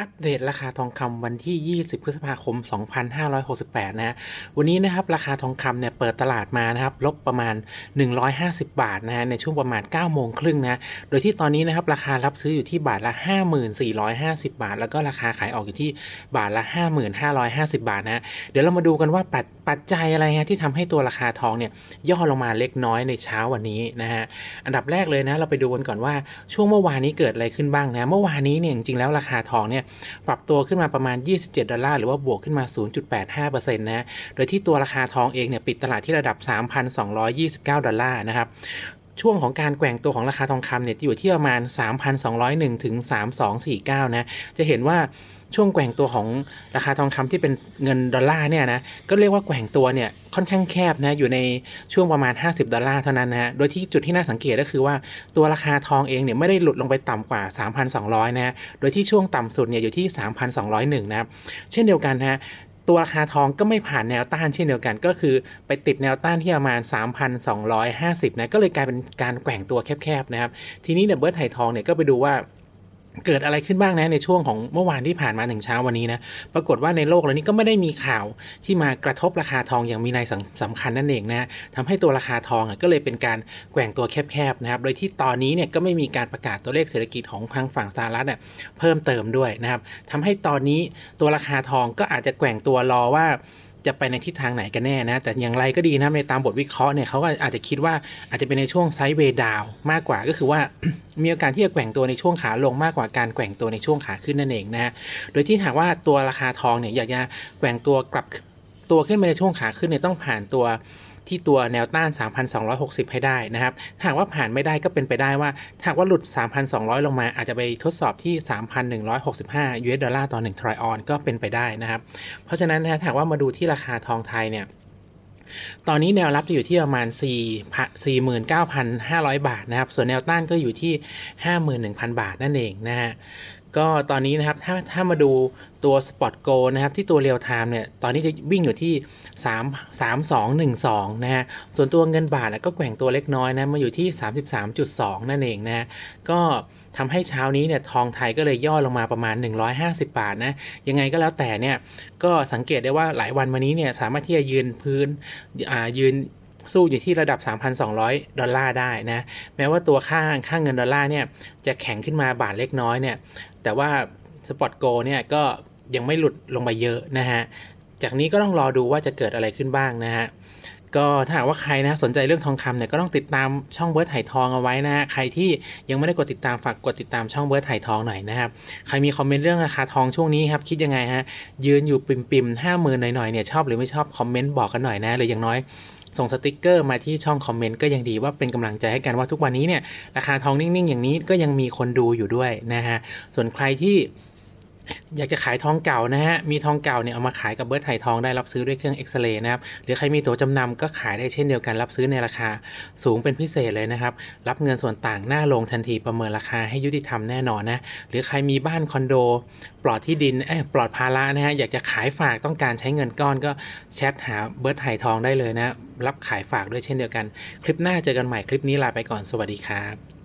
อัปเดตราคาทองคำวันที่ 20 พฤษภาคม 2568 นะฮะ วันนี้นะครับราคาทองคำเนี่ยเปิดตลาดมานะครับลบประมาณ 150 บาทนะฮะในช่วงประมาณ 9 โมงครึ่งนะ โดยที่ตอนนี้นะครับราคารับซื้ออยู่ที่บาทละ 5450 บาท แล้วก็ราคาขายออกอยู่ที่บาทละ 5550 บาทนะเดี๋ยวเรามาดูกันว่าปัจปัจจัยอะไรฮะที่ทำให้ตัวราคาทองเนี่ยย่อลงมาเล็กน้อยในเช้าวันนี้นะฮะ อันดับแรกเลยนะเราไปดูกันก่อนว่าช่วงเมื่อวานนี้เกิดอะไรขึ้นบ้างนะ เมื่อวานนี้เนี่ยจริงๆแล้วราคาทองเนี่ยปรับตัวขึ้นมาประมาณ 27 ดอลลาร์หรือว่าบวกขึ้นมา 0.85%นะโดยที่ตัวราคาทองเองเนี่ยปิดตลาดที่ระดับ 3,229 ดอลลาร์นะครับ ช่วงของการแกว่งตัวของราคาทองคำเนี่ยอยู่ที่ประมาณ 3,201 ถึง 3,249 นะ จะเห็นว่าช่วงแกว่งตัวของราคาทองคำที่เป็นเงินดอลลาร์เนี่ยนะก็เรียกว่าแกว่งตัวเนี่ยค่อนข้างแคบนะอยู่ในช่วงประมาณ 50 ดอลลาร์เท่านั้นนะโดยที่จุดที่น่าสังเกตก็คือว่าตัวราคาทองเองเนี่ยไม่ได้หลุดลงไปต่ำกว่า 3,200นะฮะโดยที่ช่วงต่ำสุดเนี่ยอยู่ที่ 3,201 นะครับเช่นเดียวกันนะ ตัวราคาทองก็ไม่ผ่านแนวต้านเช่นเดียวกัน ก็คือไปติดแนวต้านที่ประมาณ 3,250นะก็เลยกลายเป็นการแกว่งตัวแคบๆนะครับทีนี้เนี่ยเบิร์ดไทยทองเนี่ยก็ไปดูว่า เกิดอะไรขึ้นบ้างนะในช่วงของเมื่อวานที่ผ่านมาถึงเช้าวันนี้นะปรากฏว่าในโลกเรานี้ก็ไม่ได้มีข่าวที่มากระทบราคาทองอย่างมีนัยสำคัญนั่นเองนะทำให้ตัวราคาทองก็เลยเป็นการแกว่งตัวแคบๆนะครับโดยที่ตอนนี้เนี่ยก็ไม่มีการประกาศตัวเลขเศรษฐกิจของทางฝั่งสหรัฐเนี่ยเพิ่มเติมด้วยนะครับทำให้ตอนนี้ตัวราคาทองก็อาจจะแกว่งตัวรอว่า จะไปในทิศทางไหนกันแน่นะ แต่อย่างไรก็ดีนะในตามบทวิเคราะห์เนี่ยเขาก็อาจจะคิดว่าอาจจะเป็นในช่วงไซด์เวย์ดาวมากกว่าก็คือว่ามีโอกาสที่จะแกว่งตัวในช่วงขาลงมากกว่าการแกว่งตัวในช่วงขาขึ้นนั่นเองนะฮะโดยที่หากว่าตัวราคาทองเนี่ยอยากจะแกว่งตัวกลับ ตัวขึ้นไปในช่วงขาขึ้นเนี่ยต้องผ่านตัวที่ตัวแนวต้าน 3,260 ให้ได้นะครับ หากว่าผ่านไม่ได้ก็เป็นไปได้ว่า หากว่าหลุด 3,200 ลงมา อาจจะไปทดสอบที่ 3,165 US ดอลลาร์ต่อ1ทรอยออนก็เป็นไปได้นะครับ เพราะฉะนั้นนะถ้าหากว่ามาดูที่ราคาทองไทยเนี่ยตอนนี้แนวรับจะอยู่ที่ประมาณ 4 49,500 บาทนะครับ ส่วนแนวต้านก็อยู่ที่ 51,000 บาทนั่นเองนะฮะ ก็ตอนนี้นะครับถ้าถ้ามาดูตัว Spot Go นะครับที่ตัวเรียลไทม์เนี่ยตอนนี้จะวิ่งอยู่ที่ 3 3 2 1 2 นะฮะส่วนตัวเงินบาทก็แกว่งตัวเล็กน้อยนะมาอยู่ที่ 33.2 นั่นเองนะ ก็ทำให้เช้านี้เนี่ยทองไทยก็เลยย่อลงมาประมาณ 150 บาทนะยังไงก็แล้วแต่เนี่ยก็สังเกตได้ว่าหลายวันมานี้เนี่ยสามารถที่จะยืนพื้นยืนสู้อยู่ที่ระดับ 3,200 ดอลลาร์ได้นะ แม้ว่าตัวค่าค่าเงินดอลลาร์เนี่ยจะแข็งขึ้นมาบาทเล็กน้อยเนี่ย แต่ว่าสปอตโกเนี่ยก็ยังไม่หลุดลงไปเยอะนะฮะ จากนี้ก็ต้องรอดูว่าจะเกิดอะไรขึ้นบ้างนะฮะ ก็ถ้าหากว่าใครนะสนใจเรื่องทองคำเนี่ยก็ต้องติดตามช่องเบิร์ดไถ่ทองเอาไว้นะฮะ ใครที่ยังไม่ได้กดติดตามฝากกดติดตามช่องเบิร์ดไถ่ทองหน่อยนะครับ ใครมีคอมเมนต์เรื่องราคาทองช่วงนี้ครับคิดยังไงฮะ ยืนอยู่ปิมปิมห้าหมื่นหน่อยๆเนี่ยชอบหรือไม่ชอบคอมเมนต์บอกกันหน่อยนะหรืออย่างน้อย ส่งสติกเกอร์มาที่ช่องคอมเมนต์ก็ยังดีว่าเป็นกำลังใจให้กันว่าทุกวันนี้เนี่ยราคาทองนิ่งๆ อย่างนี้ก็ยังมีคนดูอยู่ด้วยนะฮะส่วนใครที่ อยากจะขายทองเก่านะฮะ มีทองเก่าเนี่ยเอามาขายกับเบิร์ดไทยทองได้รับซื้อด้วยเครื่องเอ็กซเรย์นะครับ หรือใครมีตั๋วจำนำก็ขายได้เช่นเดียวกันรับซื้อในราคาสูงเป็นพิเศษเลยนะครับ รับเงินส่วนต่างหน้าลงทันทีประเมินราคาให้ยุติธรรมแน่นอนนะ หรือใครมีบ้านคอนโด ปลอดที่ดินเอ้ปลอดภาระนะฮะ อยากจะขายฝากต้องการใช้เงินก้อนก็แชทหาเบิร์ดไทยทองได้เลยนะ รับขายฝากด้วยเช่นเดียวกัน คลิปหน้าเจอกันใหม่คลิปนี้ลาไปก่อนสวัสดีครับ